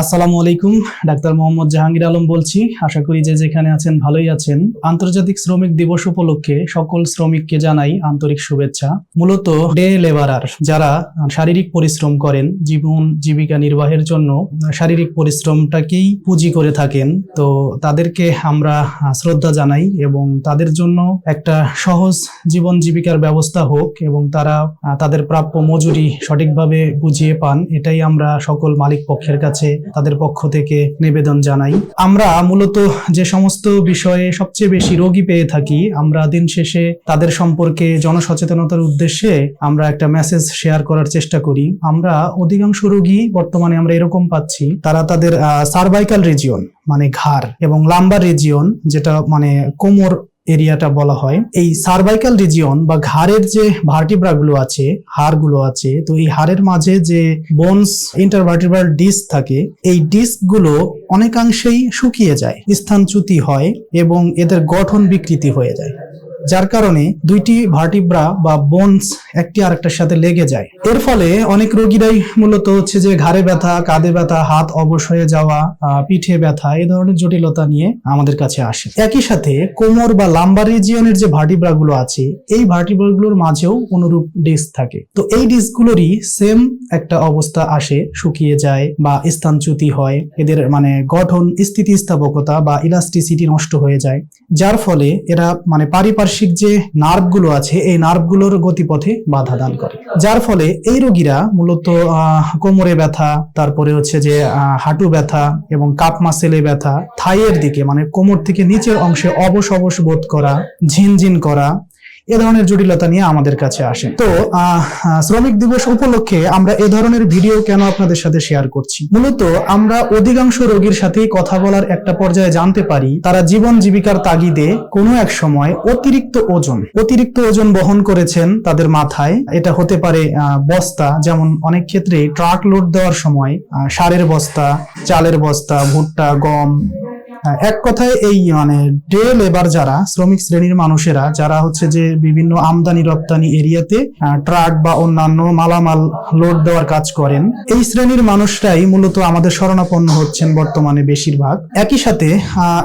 আসসালামু আলাইকুম, ডাক্তার মোহাম্মদ জাহাঙ্গীর আলম বলছি। আশা করি যে যেখানে আছেন ভালোই আছেন। আন্তর্জাতিক শ্রমিক দিবস উপলক্ষে সকল শ্রমিককে জানাই আন্তরিক শুভেচ্ছা। মূলত ডে লেবারার যারা শারীরিক পরিশ্রম করেন, জীবন জীবিকা নির্বাহের জন্য শারীরিক পরিশ্রমটাকেই পুঁজি করে থাকেন, তো তাদেরকে আমরা শ্রদ্ধা জানাই এবং তাদের জন্য একটা সহজ জীবন জীবিকার ব্যবস্থা হোক এবং তারা তাদের প্রাপ্য মজুরি সঠিকভাবে বুঝিয়ে পান, এটাই আমরা সকল মালিক পক্ষের কাছে তাদের পক্ষ থেকে নিবেদন জানাই। আমরা মূলত যে সমস্ত বিষয়ে সবচেয়ে বেশি রোগী পেয়ে থাকি, আমরা দিন শেষে তাদের সম্পর্কে জনসচেতনতার উদ্দেশ্যে আমরা একটা মেসেজ শেয়ার করার চেষ্টা করি। আমরা অধিকাংশ রোগী বর্তমানে আমরা এরকম পাচ্ছি, তারা তাদের সার্ভাইকাল রিজিয়ন মানে ঘাড় এবং লাম্বার রিজিয়ন যেটা মানে কোমর এরিয়াটা বলা হয়। এই সার্ভাইকাল রিজিয়ন বা ঘাড়ের যে ভার্টিব্রা গুলো আছে হাড়গুলো আছে, তো এই হাড়ের মাঝে যে বোনস ইন্টারভার্টিব্রাল ডিস্ক থাকে, এই ডিস্কগুলো অনেকাংশেই শুকিয়ে যায়, স্থানচ্যুতি হয় এবং এদের গঠন বিকৃতি হয়ে যায়। যার কারণে দুইটি ভার্টিব্রা বা বোনস একটি আরেকটার সাথে লেগে যায়। এর ফলে অনেক রোগীরাই মূলত হচ্ছে যে ঘাড়ে ব্যথা, কাঁধে ব্যথা, হাত অবশ হয়ে যাওয়া পিঠে ব্যথা এই ধরনের জটিলতা নিয়ে আমাদের কাছে আসে। একই সাথে কোমর বা লাম্বার রিজিয়নের যে ভার্টিব্রা গুলো আছে, এই ভার্টিব্রা গুলোর মাঝেও অনুরূপ ডিস্ক থাকে। তো এই ডিস্ক গুলোরই সেম একটা অবস্থা আসে, শুকিয়ে যায় বা স্থানচ্যুতি হয়। এদের মানে গঠন, স্থিতিস্থাপকতা বা ইলাস্টিসিটি নষ্ট হয়ে যায়। যার ফলে এরা মানে পারিপার্শ্বিক যে নার্ভগুলো আছে, এই নার্ভগুলোর গতিপথে বাধা দান করে। যার ফলে এই রোগীরা মূলত কোমরে ব্যথা, তারপরে হচ্ছে যে হাঁটু ব্যথা এবং কাপ মাসেলে ব্যথা, থাইয়ের দিকে মানে কোমর থেকে নিচের অংশে অবশ অবশ বোধ করা, ঝিনঝিন করা এ ধরনের জটিলতা নিয়ে আমাদের কাছে আসে। তো শ্রমিক দিবস উপলক্ষে আমরা এ ধরনের ভিডিও কেন আপনাদের সাথে শেয়ার করছি? মূলত আমরা অধিকাংশ রোগীর সাথেই কথা বলার একটা পর্যায়ে জানতে পারি, তারা জীবন জীবিকার তাগিদে কোনো এক সময় অতিরিক্ত ওজন অতিরিক্ত ওজন বহন করেছেন তাদের মাথায়। এটা হতে পারে বস্তা, যেমন অনেক ক্ষেত্রে ট্রাক লোড দেওয়ার সময় সারের বস্তা, চালের বস্তা, ভুট্টা, গম এক কথায় এই মানে ডে লেবার যারা, শ্রমিক শ্রেণির মানুষেরা, যারা হচ্ছে যে বিভিন্ন আমদানি রপ্তানি এরিয়াতে ট্রাক বা অন্যান্য মালামাল লোড দেওয়ার কাজ করেন, এই শ্রেণির মানুষরাই মূলত আমাদের শরণাপন্ন হচ্ছেন বর্তমানে বেশিরভাগ। একই সাথে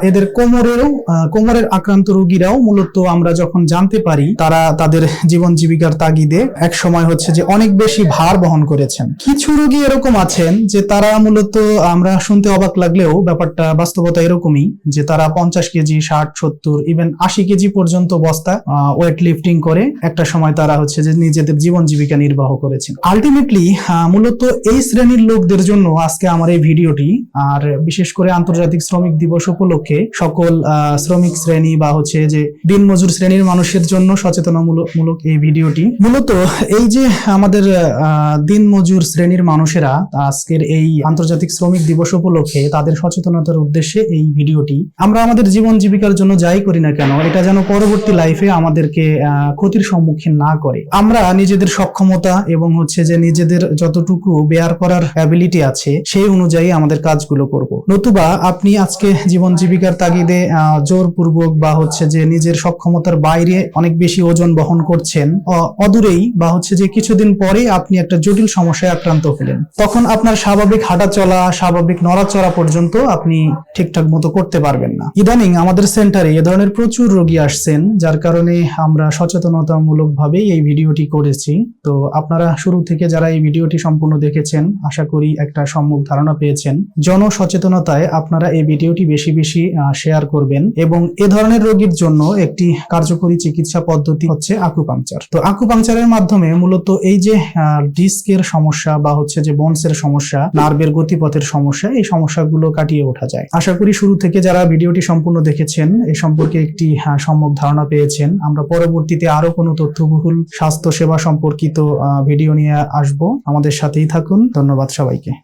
এদের কোমরেরও কোমরের আক্রান্ত রোগীরাও মূলত আমরা যখন জানতে পারি, তারা তাদের জীবন জীবিকার তাগিদে এক সময় হচ্ছে যে অনেক বেশি ভার বহন করেছেন। কিছু রোগী এরকম আছেন যে তারা মূলত আমরা শুনতে অবাক লাগলেও ব্যাপারটা বাস্তবতা এরকমই যে তারা পঞ্চাশ কেজি, ষাট, সত্তর ইভেন আশি কেজি পর্যন্ত বস্তা ওয়েট লিফটিং করে একটা সময় তারা হচ্ছে যে নিজেদের জীবন জীবিকা নির্বাহ করেছেন আলটিমেটলি মূলত এই শ্রেণির লোকদের জন্য আজকে আমার এই ভিডিওটি, আর বিশেষ করে আন্তর্জাতিক শ্রমিক দিবস উপলক্ষে সকল শ্রমিক শ্রেণি বা হচ্ছে যে দিনমজুর শ্রেণির মানুষের জন্য সচেতনামূলক, মূলক এই ভিডিওটি। মূলত এই যে আমাদের দিনমজুর শ্রেণির মানুষেরা আজকের এই আন্তর্জাতিক শ্রমিক দিবস উপলক্ষে তাদের সচেতনতার উদ্দেশ্যে এই ভিডিওটি, আমরা আমাদের জীবন জীবিকার জন্য যাই করি না কেন, এটা যেন পরবর্তী লাইফে আমাদেরকে ক্ষতির সম্মুখীন না করে। আমরা নিজেদের সক্ষমতা এবং হচ্ছে যে নিজেদের যতটুকু বেয়ার করার অ্যাবিলিটি আছে, সেই অনুযায়ী আমাদের কাজগুলো করব। নতুবা আপনি আজকে জীবন জীবিকার তাগিদে জোরপূর্বক বা হচ্ছে যে নিজের সক্ষমতার বাইরে অনেক বেশি ওজন বহন করছেন অদূরেই বা হচ্ছে যে কিছুদিন পরে আপনি একটা জটিল সমস্যায় আক্রান্ত হলেন। তখন আপনার স্বাভাবিক হাঁটা চলা স্বাভাবিক নড়াচড়া পর্যন্ত আপনি ঠিকঠাক মতো করতে পারবেন না। ইদানিং আমাদের সেন্টারে এ ধরনের প্রচুর রোগী আসছেন, যার কারণে আমরা সচেতনতামূলক ভাবেই এই ভিডিওটি করেছি। তো আপনারা শুরু থেকে যারা এই ভিডিওটি সম্পূর্ণ দেখেছেন, আশা করি একটা সম্মুখ ধারণা পেয়েছেন। জনসচেতনতায় আপনারা এই ভিডিওটি বেশি বেশি শেয়ার করবেন এবং এ ধরনের রোগীর জন্য একটি কার্যকরী চিকিৎসা পদ্ধতি হচ্ছে আকুপাংচার তো আকুপাংচারের মাধ্যমে মূলত এই যে ডিস্কের সমস্যা বা হচ্ছে যে বোনসের সমস্যা নার্ভের গতিপথের সমস্যা, এই সমস্যাগুলো কাটিয়ে ওঠা যায়। আশা করি শুরু থেকে যারা ভিডিওটি সম্পূর্ণ দেখেছেন, এ সম্পর্কে একটি সম্যক ধারণা পেয়েছেন, আমরা পরবর্তীতে আরও কোনো তথ্যবহুল স্বাস্থ্য সেবা সম্পর্কিত ভিডিও নিয়ে আসব। আমাদের সাথেই থাকুন। ধন্যবাদ সবাইকে।